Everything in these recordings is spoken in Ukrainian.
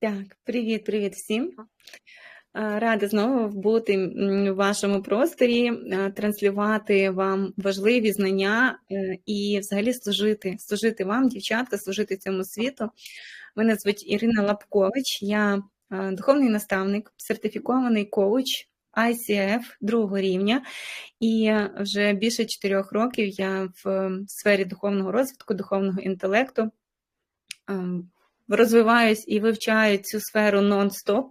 Так, привіт, привіт всім. Рада знову бути в вашому просторі, транслювати вам важливі знання е, і взагалі служити, служити вам, дівчатка, служити цьому світу. Мене звуть Ірина Лапкович, я духовний наставник, сертифікований коуч ICF другого рівня, і вже більше чотирьох років я в сфері духовного розвитку, духовного інтелекту. Розвиваюсь і вивчаю цю сферу нон-стоп,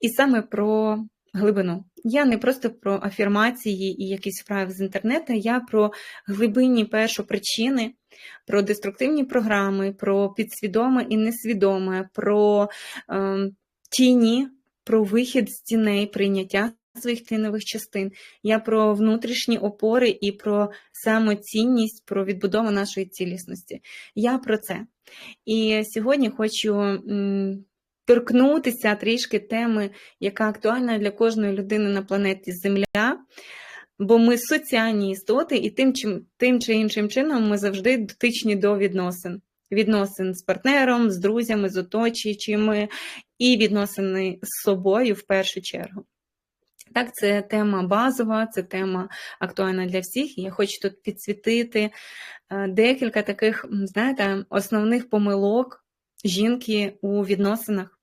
і саме про глибину. Я не просто про афірмації і якісь вправи з інтернету, я про глибинні першопричини, про деструктивні програми, про підсвідоме і несвідоме, про е, тіні, про вихід з тіней, прийняття своїх тінових частин. Я про внутрішні опори і про самоцінність, про відбудову нашої цілісності. Я про це. І сьогодні хочу торкнутися трішки теми, яка актуальна для кожної людини на планеті Земля. Бо ми соціальні істоти, і тим, чим, тим чи іншим чином ми завжди дотичні до відносин. Відносин з партнером, з друзями, з оточуючими, і відносини з собою в першу чергу. Так, це тема базова, це тема актуальна для всіх. Я хочу тут підсвітити е, декілька таких, знаєте, основних помилок жінки у відносинах.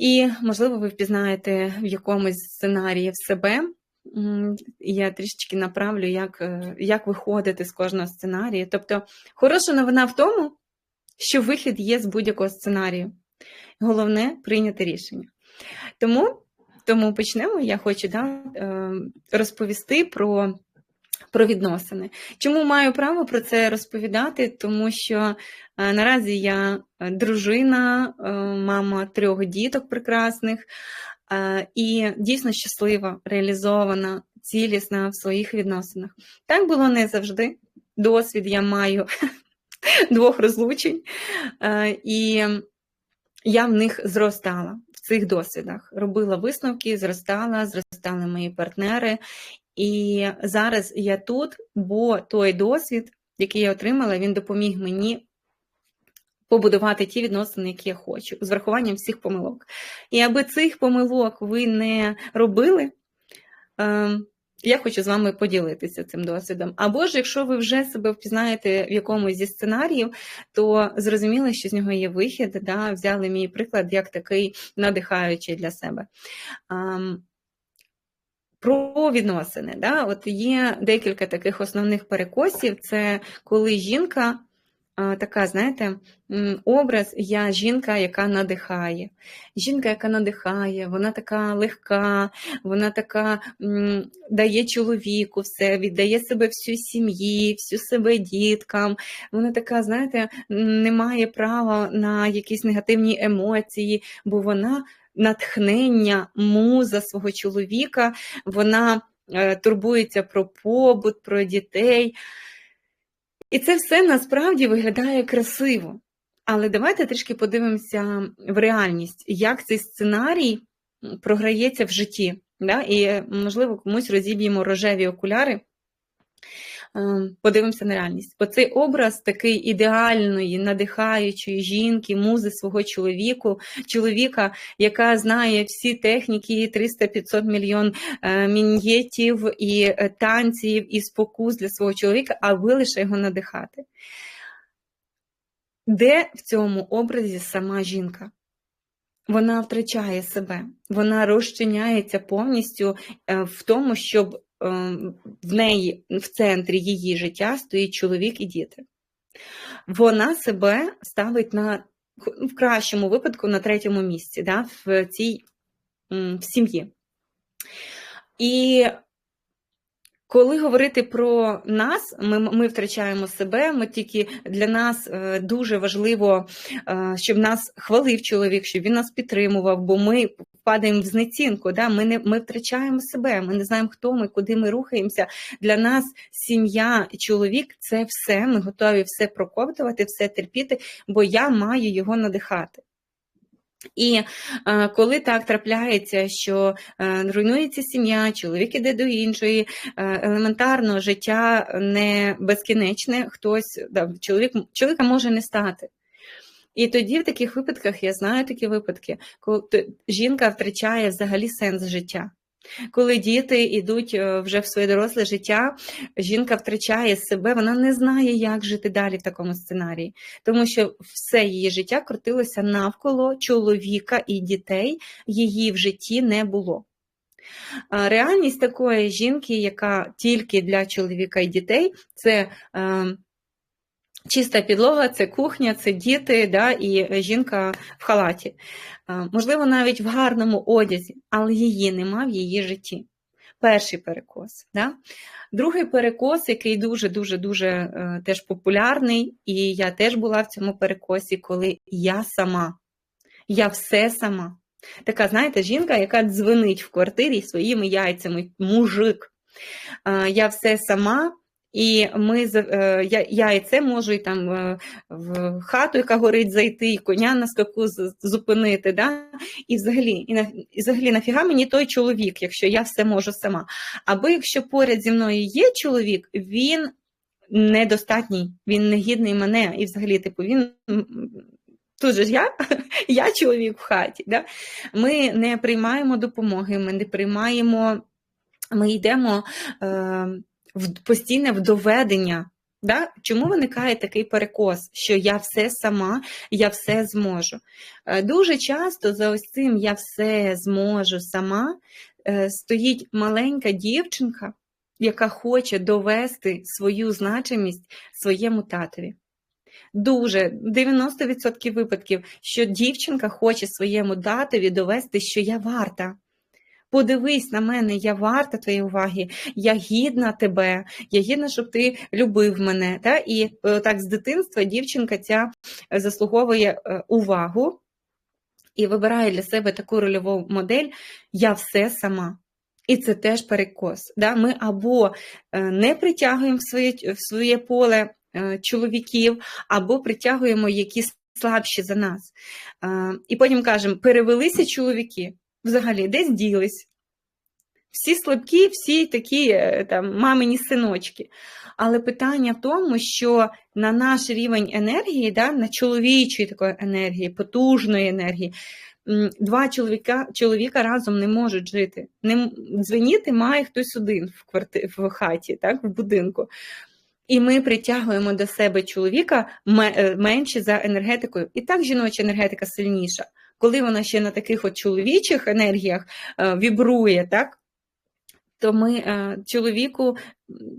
І, можливо, ви впізнаєте в якомусь сценарії в себе. Я трішечки направлю, як, е, як виходити з кожного сценарію. Тобто, хороша новина в тому, що вихід є з будь-якого сценарію. Головне прийняти рішення. Тому тому почнемо. Я хочу да, е, розповісти про про відносини. Чому маю право про це розповідати? Тому що е, наразі я дружина, е, мама трьох діток прекрасних і дійсно щаслива, реалізована, цілісна в своїх відносинах. Так було не завжди. Досвід я маю двох розлучень, і я в них зростала цих досвідах. Робила висновки, зростала, зростали мої партнери. І зараз я тут, бо той досвід, який я отримала, він допоміг мені побудувати ті відносини, які я хочу, з врахуванням всіх помилок. І аби цих помилок ви не робили, ем, я хочу з вами поділитися цим досвідом. Або ж, якщо ви вже себе впізнаєте в якомусь зі сценаріїв, то зрозуміло, що з нього є вихід, да, взяли мій приклад як такий надихаючий для себе. Про відносини. Да? От Є декілька таких основних перекосів: це коли жінка така, знаєте, образ я жінка, яка надихає. Жінка, яка надихає, вона така легка, вона така дає чоловіку все, віддає себе всю сім'ї, всю себе діткам. Вона така, знаєте, не має права на якісь негативні емоції, бо вона натхнення, муза свого чоловіка, вона е, турбується про побут, про дітей. І це все насправді виглядає красиво. Але давайте трішки подивимося в реальність, як цей сценарій програється в житті. Да? І, можливо, комусь розіб'ємо рожеві окуляри. Ем, подивимося на реальність. Бо цей образ такий ідеальної, надихаючої жінки, музи свого чоловіку, чоловіка, яка знає всі техніки, 300-500 мільйон е, мін'єтів і е, танців, і спокус для свого чоловіка, а ви лише його надихати. Де в цьому образі сама жінка? Вона втрачає себе, вона розчиняється повністю е, в тому, щоб в неї в центрі її життя стоїть чоловік і діти. Вона себе ставить на в кращому випадку на третьому місці да, в цій в сім'ї. І коли говорити про нас, ми ми втрачаємо себе. Ми тільки для нас е, дуже важливо, е, щоб нас хвалив чоловік, щоб він нас підтримував, бо ми падаємо в знецінку. Да? Ми не ми втрачаємо себе. Ми не знаємо, хто ми, куди ми рухаємося. Для нас сім'я чоловік це все. Ми готові все проковтувати, все терпіти, бо я маю його надихати. І е, коли так трапляється, що е, руйнується сім'я, чоловік іде до іншої, е, елементарно життя не безкінечне, хтось да, чоловік, чоловіка може не стати. І тоді в таких випадках, я знаю такі випадки, коли жінка втрачає взагалі сенс життя. Коли діти йдуть е, вже в своє доросле життя, жінка втрачає себе, вона не знає, як жити далі в такому сценарії, тому що все її життя крутилося навколо чоловіка і дітей, її в житті не було. Реальність такої жінки, яка тільки для чоловіка і дітей, це е, чиста підлога, це кухня, це діти, да, і жінка в халаті. Е, Можливо, навіть в гарному одязі, але її нема в її житті. Перший перекос. Да? Другий перекос, який дуже-дуже дуже е, теж популярний, і я теж була в цьому перекосі, коли я сама, я все сама. Така, знаєте, жінка, яка дзвонить в квартирі своїми яйцями, мужик. Е, Я все сама, і ми е, я, я і це можу і там е, в хату, яка горить, зайти, і коня на скаку зупинити. Да? І взагалі, і, на, і взагалі, нафіга мені той чоловік, якщо я все можу сама. Або якщо поряд зі мною є чоловік, він недостатній, він не гідний мене. І взагалі, типу, він. Тут же ж я, я чоловік в хаті. Да? Ми не приймаємо допомоги, ми не приймаємо, ми йдемо е, постійне в доведення. Да? Чому виникає такий перекос, що я все сама, я все зможу? Е, Дуже часто за ось цим я все зможу сама е, стоїть маленька дівчинка, яка хоче довести свою значимість своєму татові. Дуже 90% випадків, що дівчинка хоче своєму татові довести, що я варта. Подивись на мене, я варта твоєї уваги, я гідна тебе, я гідна, щоб ти любив мене. Та? І е, так з дитинства дівчинка ця е, заслуговує е, увагу і вибирає для себе таку рольову модель Я все сама. І це теж перекос. Да? Ми або не притягуємо в своє, в своє поле чоловіків, або притягуємо які слабші за нас. І потім кажемо, перевелися чоловіки, взагалі десь ділись. Всі слабкі, всі такі е, там мамині синочки. Але питання в тому, що на наш рівень енергії, да, на чоловічої такої енергії, потужної енергії, два чоловіка, чоловіка разом не можуть жити. Не, дзвеніти має хтось один в, кварти, в хаті, так, в будинку. І ми притягуємо до себе чоловіка е, менше за енергетикою. І так жіноча енергетика сильніша. Коли вона ще на таких от чоловічих енергіях е, вібрує, так? то ми е, чоловіку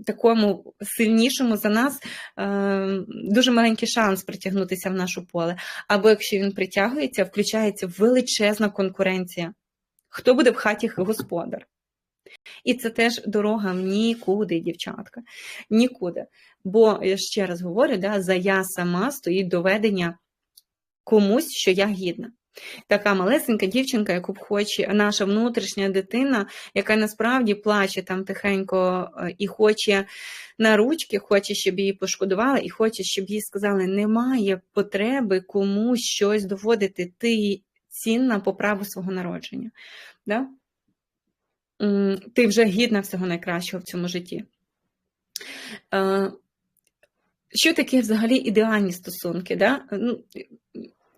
такому сильнішому за нас е, дуже маленький шанс притягнутися в наше поле. Або якщо він притягується, включається величезна конкуренція. Хто буде в хаті господар? І це теж дорога в нікуди, дівчатка. Нікуди. Бо я ще раз говорю, да, за я сама стоїть доведення комусь, що я гідна. Така малесенька дівчинка, яку б хоче наша внутрішня дитина, яка насправді плаче там тихенько е, і хоче на ручки, хоче, щоб її пошкодували, і хоче, щоб їй сказали, немає потреби комусь щось доводити. Ти цінна по праву свого народження. Да? Ти вже гідна всього найкращого в цьому житті. Е, Що таке взагалі ідеальні стосунки? Да?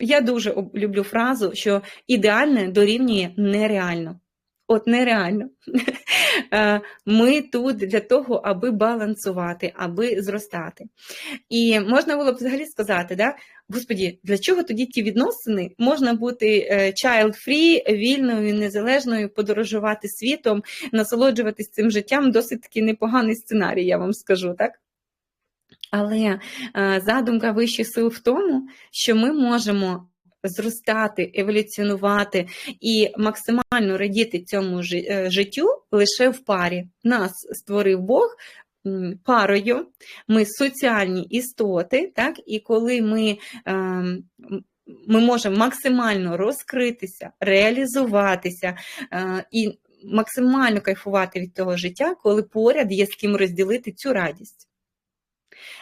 Я дуже люблю фразу, що ідеальне дорівнює нереально. От нереально. Е, Ми тут для того, аби балансувати, аби зростати. І можна було б взагалі сказати, да? Господі, для чого тоді ті відносини? Можна бути е, child-free, вільною, незалежною, подорожувати світом, насолоджуватись цим життям досить таки непоганий сценарій, я вам скажу, так? Але е, задумка вищих сил в тому, що ми можемо зростати, еволюціонувати і максимально радіти цьому е, життю лише в парі. Нас створив Бог парою, ми соціальні істоти, так? і коли ми, ем, ми можемо максимально розкритися, реалізуватися е, і максимально кайфувати від того життя, коли поряд є з ким розділити цю радість.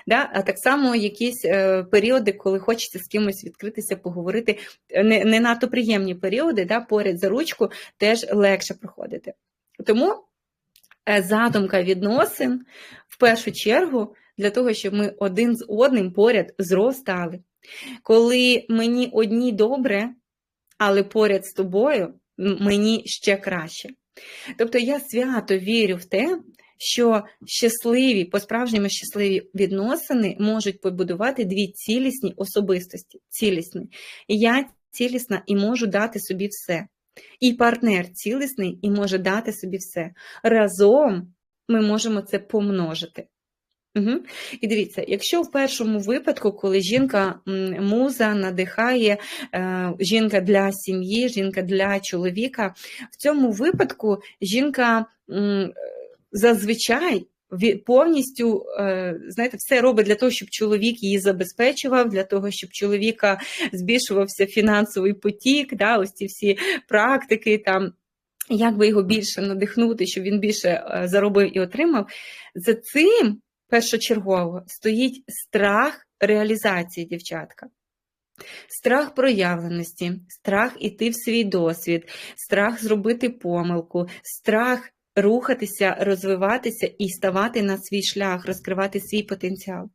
Да? А так само якісь е, періоди, коли хочеться з кимось відкритися, поговорити, не, не надто приємні періоди, да, поряд за ручку теж легше проходити. Тому е, задумка відносин в першу чергу для того, щоб ми один з одним поряд зростали. Коли мені одній добре, але поряд з тобою мені ще краще. Тобто я свято вірю в те, що щасливі, по-справжньому щасливі відносини можуть побудувати дві цілісні особистості. Цілісні. Я цілісна і можу дати собі все. І партнер цілісний і може дати собі все. Разом ми можемо це помножити. Угу. І дивіться, якщо в першому випадку, коли жінка муза надихає, е, жінка для сім'ї, жінка для чоловіка, в цьому випадку жінка зазвичай повністю е, знаєте, все робить для того, щоб чоловік її забезпечував, для того, щоб чоловіка збільшувався фінансовий потік, да, ось ці всі практики там. Як би його більше надихнути, щоб він більше е, заробив і отримав, за цим першочергово стоїть страх реалізації дівчатка. Страх проявленості, страх іти в свій досвід, страх зробити помилку, страх рухатися, розвиватися і ставати на свій шлях, розкривати свій потенціал.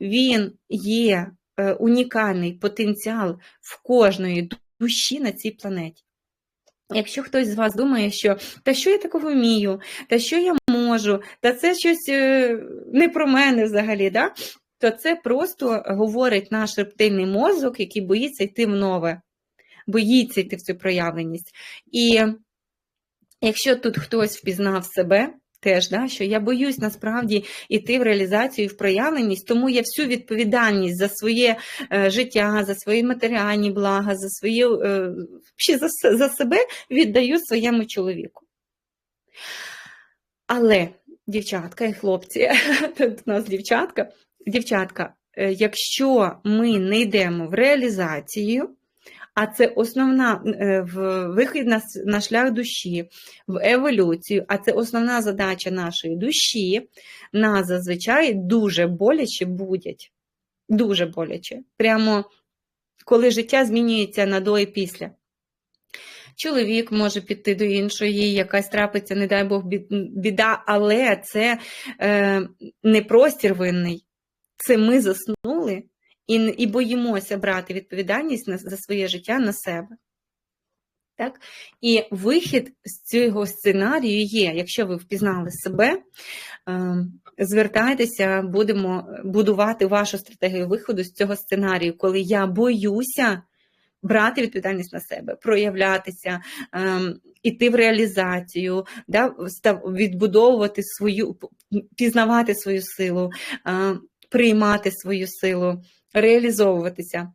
Він є е, унікальний потенціал в кожної душі на цій планеті. Якщо хтось з вас думає, що та що я такого вмію, та що я можу, та це щось е, не про мене взагалі, да? то це просто говорить наш рептильний мозок, який боїться йти в нове, боїться йти в цю проявленість. І якщо тут хтось впізнав себе, теж, да, що я боюсь насправді йти в реалізацію і в проявленість, тому я всю відповідальність за своє е, життя, за свої матеріальні блага, за своє, ще за, за себе віддаю своєму чоловіку. Але, дівчатка і хлопці, тут у нас дівчатка, дівчатка, е, якщо ми не йдемо в реалізацію, а це основна е, в вихід на, на шлях душі, в еволюцію, а це основна задача нашої душі, нас зазвичай дуже боляче будять. Дуже боляче. Прямо коли життя змінюється на до і після. Чоловік може піти до іншої, якась трапиться, не дай Бог, біда, але це е, не простір винний. Це ми заснули і, і боїмося брати відповідальність на, за своє життя на себе. Так? І вихід з цього сценарію є, якщо ви впізнали себе, е, звертайтеся, будемо будувати вашу стратегію виходу з цього сценарію, коли я боюся брати відповідальність на себе, проявлятися, ем, іти в реалізацію, відбудовувати свою, пізнавати свою силу, е, приймати свою силу, реалізовуватися.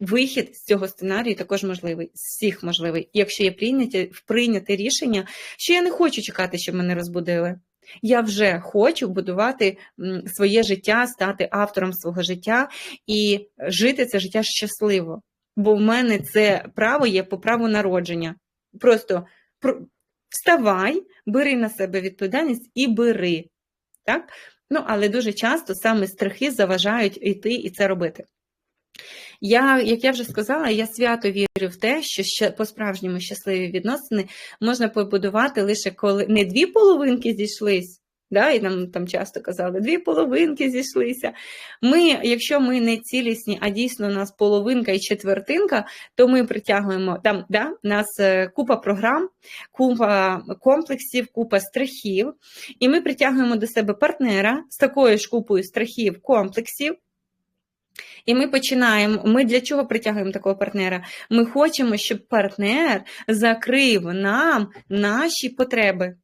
Вихід з цього сценарію також можливий, з всіх можливий, якщо є прийняте, прийняте рішення, що я не хочу чекати, щоб мене розбудили. Я вже хочу будувати своє життя, стати автором свого життя і жити це життя щасливо. Бо в мене це право є по праву народження. Просто вставай, бери на себе відповідальність і бери. Так? Ну, але дуже часто саме страхи заважають йти і це робити. Я, як я вже сказала, я свято вірю в те, що ще по-справжньому щасливі відносини можна побудувати лише коли не дві половинки зійшлись. Да, і нам там часто казали, дві половинки зійшлися. Ми, якщо ми не цілісні, а дійсно у нас половинка і четвертинка, то ми притягуємо там, да, у нас е, купа програм, купа комплексів, купа страхів, і ми притягуємо до себе партнера з такою ж купою страхів, комплексів. І ми починаємо. Ми для чого притягуємо такого партнера? Ми хочемо, щоб партнер закрив нам наші потреби.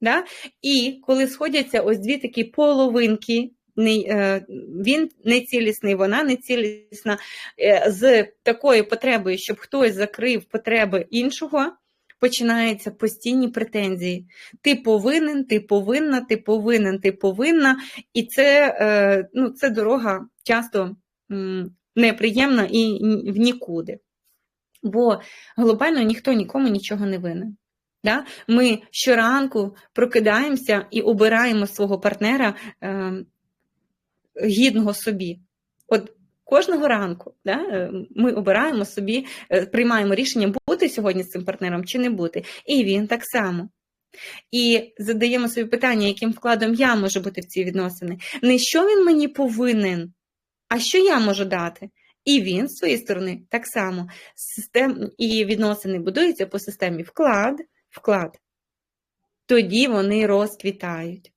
Да? І коли сходяться ось дві такі половинки, е, він нецілісний, вона нецілісна, е, з такою потребою, щоб хтось закрив потреби іншого, починаються постійні претензії. Ти повинен, ти повинна, ти повинен, ти повинна. І це, е, ну, це дорога часто неприємна і в нікуди. Бо глобально ніхто нікому нічого не винен. Да? Ми щоранку прокидаємося і обираємо свого партнера е, гідного собі. От кожного ранку да, е, ми обираємо собі, е, приймаємо рішення бути сьогодні з цим партнером чи не бути. І він так само. І задаємо собі питання, яким вкладом я можу бути в ці відносини. Не що він мені повинен, а що я можу дати. І він, з своєї сторони, так само. Систем... І відносини будуються по системі вклад, вклад. Тоді вони розквітають.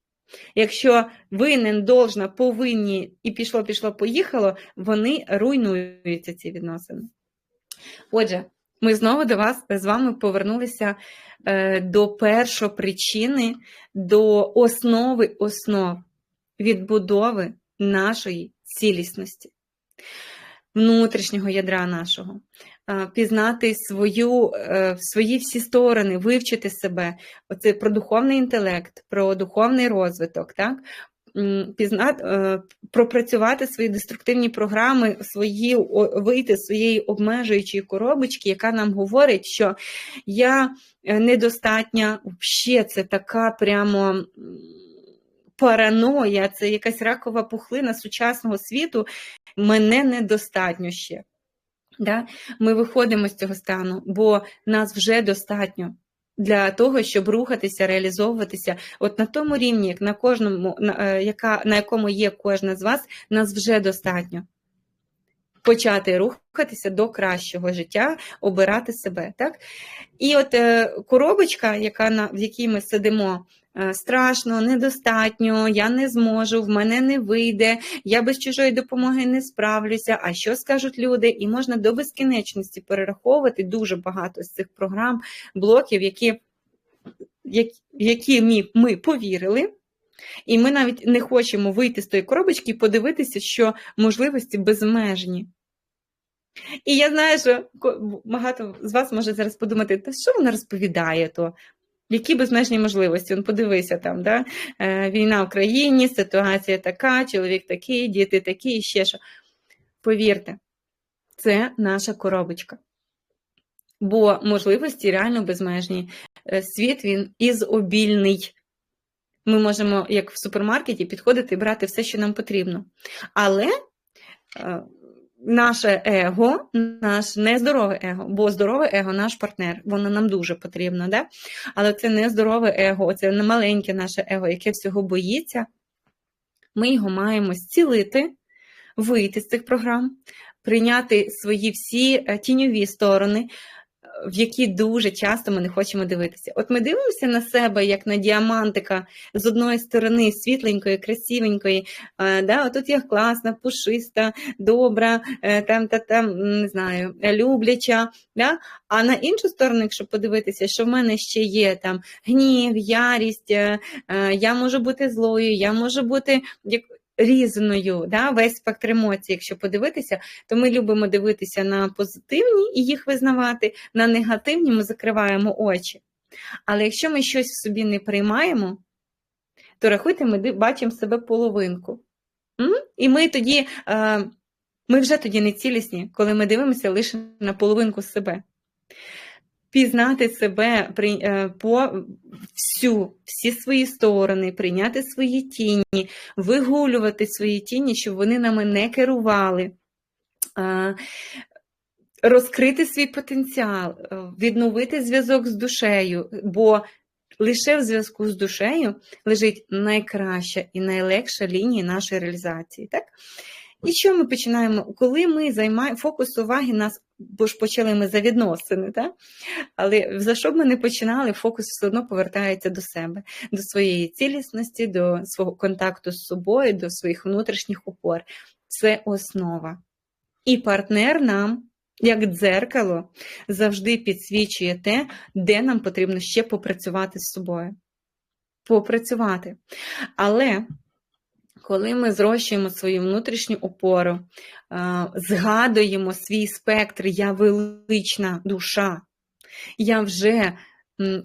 Якщо винен, должна, повинні і пішло, пішло, поїхало, вони руйнуються ці відносини. Отже, ми знову до вас з вами повернулися е, до першопричини, до основи основ відбудови нашої цілісності, внутрішнього ядра нашого, пізнати свою, е, свої всі сторони, вивчити себе. Оце про духовний інтелект, про духовний розвиток, так? Пізнати, е, пропрацювати свої деструктивні програми, свої, вийти з своєї обмежуючої коробочки, яка нам говорить, що я е, недостатня, взагалі це така прямо параноя, це якась ракова пухлина сучасного світу, мене недостатньо ще. Да? Ми виходимо з цього стану, бо нас вже достатньо для того, щоб рухатися, реалізовуватися. От на тому рівні, як на кожному, на, е, яка, на якому є кожна з вас, нас вже достатньо. Почати рухатися до кращого життя, обирати себе. Так? І от е, коробочка, яка на, в якій ми сидимо, страшно, недостатньо, я не зможу, в мене не вийде, я без чужої допомоги не справлюся. А що скажуть люди? І можна до безкінечності перераховувати дуже багато з цих програм, блоків, які, які ми, ми повірили. І ми навіть не хочемо вийти з тої коробочки і подивитися, що можливості безмежні. І я знаю, що багато з вас може зараз подумати, та що вона розповідає, то які безмежні можливості? Он подивися там, да? Е, війна в країні, ситуація така, чоловік такий, діти такі і ще що. Повірте, це наша коробочка. Бо можливості реально безмежні. Е, світ він ізобільний. Ми можемо, як в супермаркеті, підходити і брати все, що нам потрібно. Але е, наше его, наш нездорове его, бо здорове его наш партнер, воно нам дуже потрібно, да? але це нездорове его, це не маленьке наше его, яке всього боїться. Ми його маємо зцілити, вийти з цих програм, прийняти свої всі е, тіньові сторони, в які дуже часто ми не хочемо дивитися. От ми дивимося на себе, як на діамантика з одної сторони світленької, красивенької, да, тут я класна, пушиста, добра, е, там та там не знаю, любляча. Да? А на іншу сторону, якщо подивитися, що в мене ще є там гнів, ярість, е, е, я можу бути злою, я можу бути різною, да, весь спектр емоцій, якщо подивитися, то ми любимо дивитися на позитивні і їх визнавати, на негативні ми закриваємо очі. Але якщо ми щось в собі не приймаємо, то рахуйте, ми бачимо себе половинку. І ми тоді, е, ми вже тоді не цілісні, коли ми дивимося лише на половинку себе пізнати себе е, по всю, всі свої сторони, прийняти свої тіні, вигулювати свої тіні, щоб вони нами не керували. Розкрити свій потенціал, е, відновити зв'язок з душею, бо лише в зв'язку з душею лежить найкраща і найлегша лінія нашої реалізації. Так? І що ми починаємо? Коли ми займаємо фокус уваги нас, бо ж почали ми за відносини, так? але за що б ми не починали, фокус все одно повертається до себе, до своєї цілісності, до свого контакту з собою, до своїх внутрішніх опор. Це основа. І партнер нам, як дзеркало, завжди підсвічує те, де нам потрібно ще попрацювати з собою. Попрацювати. Але коли ми зрощуємо свою внутрішню опору, згадуємо свій спектр, я велична душа, я вже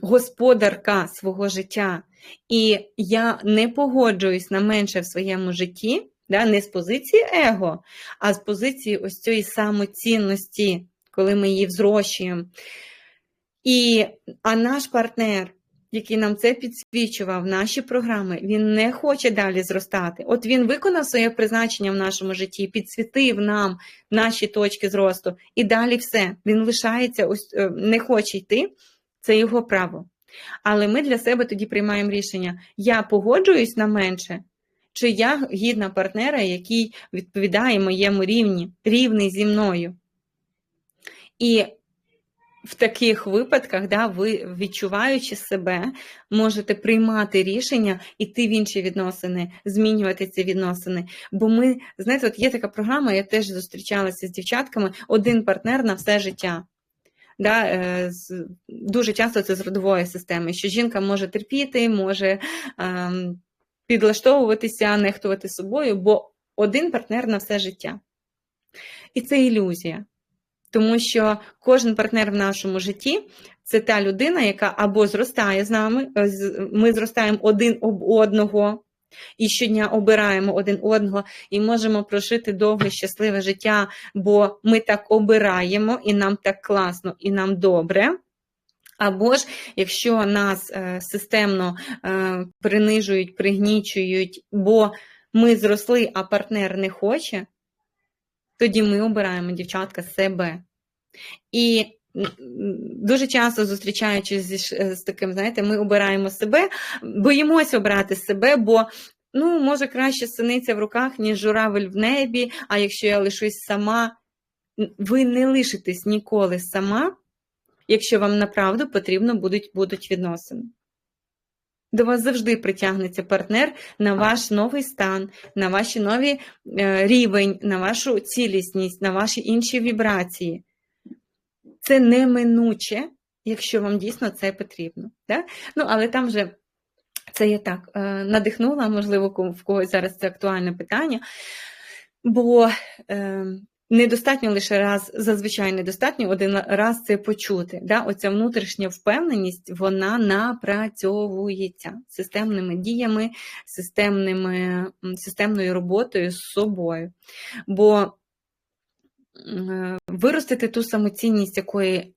господарка свого життя, і я не погоджуюсь на менше в своєму житті, да, не з позиції его, а з позиції ось цієї самоцінності, коли ми її взрощуємо. І, А наш партнер який нам це підсвічував, наші програми, він не хоче далі зростати. От він виконав своє призначення в нашому житті, підсвітив нам наші точки зросту, і далі все. Він лишається, е, не хоче йти, це його право. Але ми для себе тоді приймаємо рішення: я погоджуюсь на менше, чи я гідна партнера, який відповідає моєму рівні, рівний зі мною. І в таких випадках, да, ви, відчуваючи себе, можете приймати рішення, іти в інші відносини, змінювати ці відносини. Бо ми, знаєте, от є така програма, я теж зустрічалася з дівчатками, один партнер на все життя. Да, е, Дуже часто це з родової системи, що жінка може терпіти, може ем, підлаштовуватися, нехтувати собою, бо один партнер на все життя. І це ілюзія. Тому що кожен партнер в нашому житті це та людина, яка або зростає з нами, е, ми зростаємо один об одного. І щодня обираємо один одного і можемо прожити довге щасливе життя, бо ми так обираємо, і нам так класно, і нам добре. Або ж, якщо нас е, системно е, принижують, пригнічують, бо ми зросли, а партнер не хоче, тоді ми обираємо дівчатка себе. І дуже часто зустрічаючись з, з таким, знаєте, ми обираємо себе, боїмося обрати себе, бо ну, може краще синиця в руках, ніж журавель в небі, а якщо я лишусь сама, ви не лишитесь ніколи сама, якщо вам направду потрібно будуть, будуть відносини. До вас завжди притягнеться партнер на ваш новий стан, на ваші нові е, рівень, на вашу цілісність, на ваші інші вібрації. Це неминуче, якщо вам дійсно це потрібно. Да? Ну, Але там вже це я так е, надихнула, можливо, в когось зараз це актуальне питання, бо е, недостатньо лише раз, зазвичай недостатньо один раз це почути. Да? Оця внутрішня впевненість вона напрацьовується системними діями, системними, системною роботою з собою. Бо е, виростити ту самоцінність, якої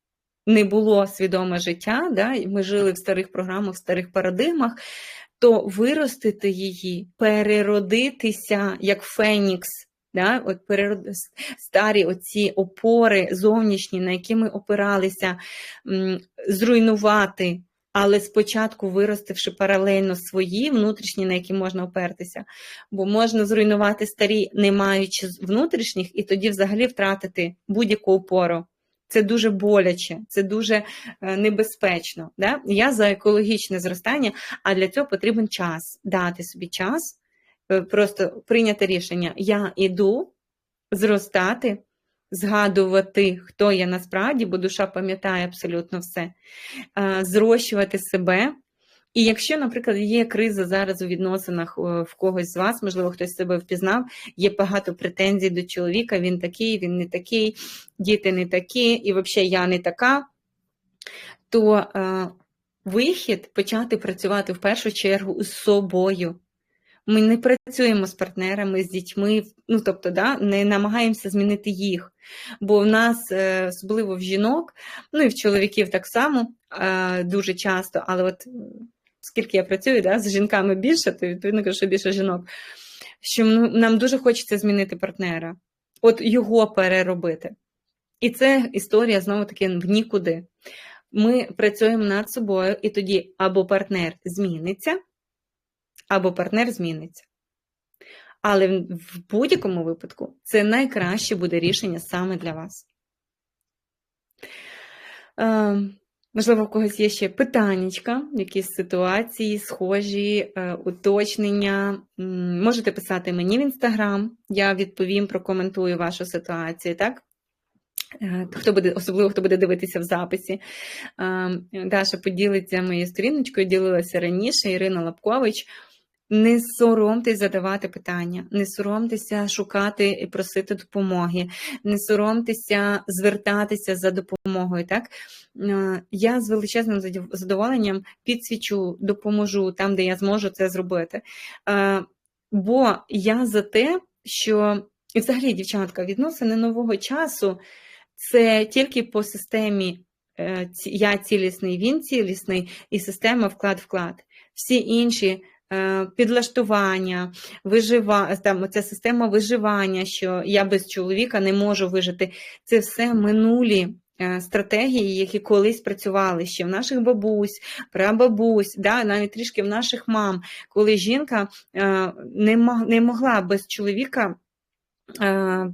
не було свідоме життя, да, ми жили в старих програмах, в старих парадигмах, то виростити її, переродитися як Фенікс. Да, от перерод... Старі оці опори зовнішні, на які ми опиралися, зруйнувати, але спочатку виростивши паралельно свої внутрішні, на які можна опертися. Бо можна зруйнувати старі, не маючи внутрішніх, і тоді взагалі втратити будь-яку опору. Це дуже боляче, це дуже е, небезпечно. Да? Я за екологічне зростання, а для цього потрібен час, дати собі час, просто прийняти рішення. Я іду зростати, згадувати, хто я насправді, бо душа пам'ятає абсолютно все, е, зрощувати себе. І якщо, наприклад, є криза зараз у відносинах в когось з вас, можливо, хтось себе впізнав, є багато претензій до чоловіка, він такий, він не такий, діти не такі, і взагалі я не така, то е, вихід почати працювати в першу чергу з собою. Ми не працюємо з партнерами, з дітьми, ну тобто, да, не намагаємося змінити їх. Бо в нас, е, особливо в жінок, ну і в чоловіків так само е, дуже часто, але от скільки я працюю да, з жінками більше, то відповідно кажу, що більше жінок, що нам дуже хочеться змінити партнера, от його переробити. І це історія знову таки в нікуди. Ми працюємо над собою, і тоді або партнер зміниться, або партнер зміниться. Але в будь-якому випадку це найкраще буде рішення саме для вас. Ем, Можливо, у когось є ще питаннячка, якісь ситуації, схожі, е, уточнення. Можете писати мені в інстаграм, я відповім, прокоментую вашу ситуацію, так? Е, хто буде, Особливо, хто буде дивитися в записі. Е, Даша поділиться моєю сторіночкою, ділилася раніше Ірина Лапкович. Не соромтесь задавати питання, не соромтеся шукати і просити допомоги, не соромтеся звертатися за допомогою. Так? Е, я з величезним задоволенням підсвічу, допоможу там, де я зможу це зробити. Е, бо я за те, що і взагалі, дівчатка, відносини нового часу це тільки по системі е, я цілісний, він цілісний, і система вклад-вклад. Всі інші. Підлаштування, вижива... там, ця система виживання, що я без чоловіка не можу вижити. Це все минулі е, стратегії, які колись працювали ще в наших бабусь, прабабусь, да, навіть трішки в наших мам, коли жінка е, не, могла без чоловіка. е,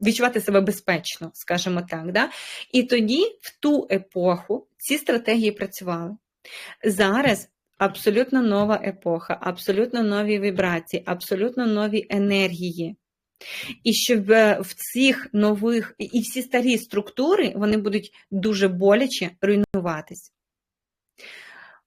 Відчувати себе безпечно, скажімо так. Да? І тоді, в ту епоху, ці стратегії працювали. Зараз абсолютно нова епоха, абсолютно нові вібрації, абсолютно нові енергії. І щоб е, в цих нових і всі старі структури вони будуть дуже боляче руйнуватись.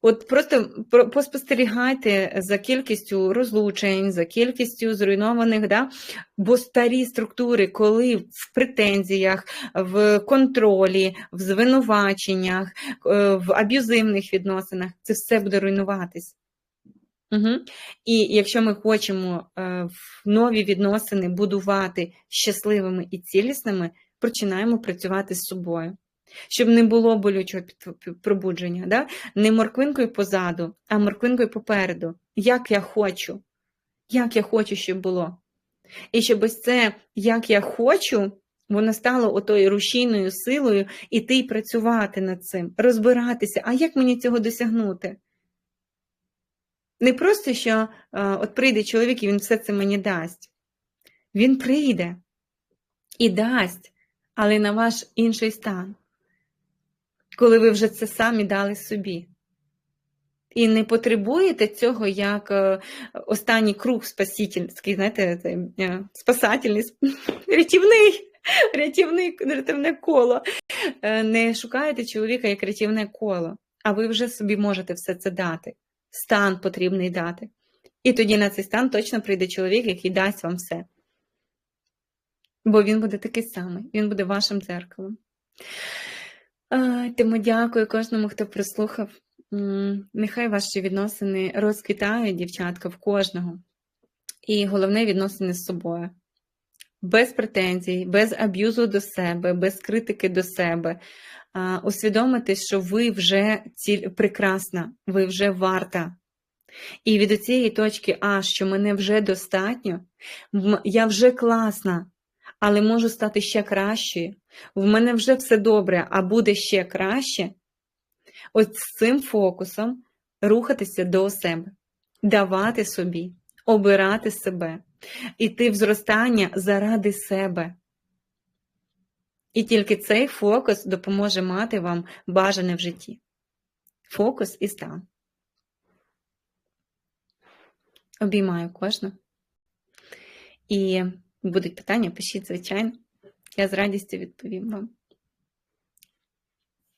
От просто поспостерігайте за кількістю розлучень, за кількістю зруйнованих, да? бо старі структури, коли в претензіях, в контролі, в звинуваченнях, е, в аб'юзивних відносинах, це все буде руйнуватись. Угу. І якщо ми хочемо е, нові відносини будувати щасливими і цілісними, починаємо працювати з собою. Щоб не було болючого пробудження, да? не морквинкою позаду, а морквинкою попереду. Як я хочу, як я хочу, щоб було. І щоб ось це, як я хочу, воно стало отою рушійною силою іти і працювати над цим, розбиратися, а як мені цього досягнути? Не просто, що е, от прийде чоловік і він все це мені дасть. Він прийде і дасть, але на ваш інший стан, коли ви вже це самі дали собі. І не потребуєте цього як е, останній круг спасительський, знаєте, е, спасательний, рятівний, рятівний, рятівне коло. Е, Не шукаєте чоловіка як рятівне коло, а ви вже собі можете все це дати. Стан потрібний дати. І тоді на цей стан точно прийде чоловік, який дасть вам все. Бо він буде такий самий, він буде вашим дзеркалом. Тому дякую кожному, хто прислухав. Нехай ваші відносини розквітають, дівчатка, в кожного. І головне відносини з собою. Без претензій, без аб'юзу до себе, без критики до себе. Усвідомити, що ви вже ціль прекрасна, ви вже варта. І від цієї точки А, що мене вже достатньо, я вже класна, але можу стати ще кращою. В мене вже все добре, а буде ще краще. Ось з цим фокусом рухатися до себе, давати собі, обирати себе, іти в зростання заради себе. І тільки цей фокус допоможе мати вам бажане в житті. Фокус і стан. Обіймаю кожну. І будуть питання, пишіть, звичайно. Я з радістю відповім вам.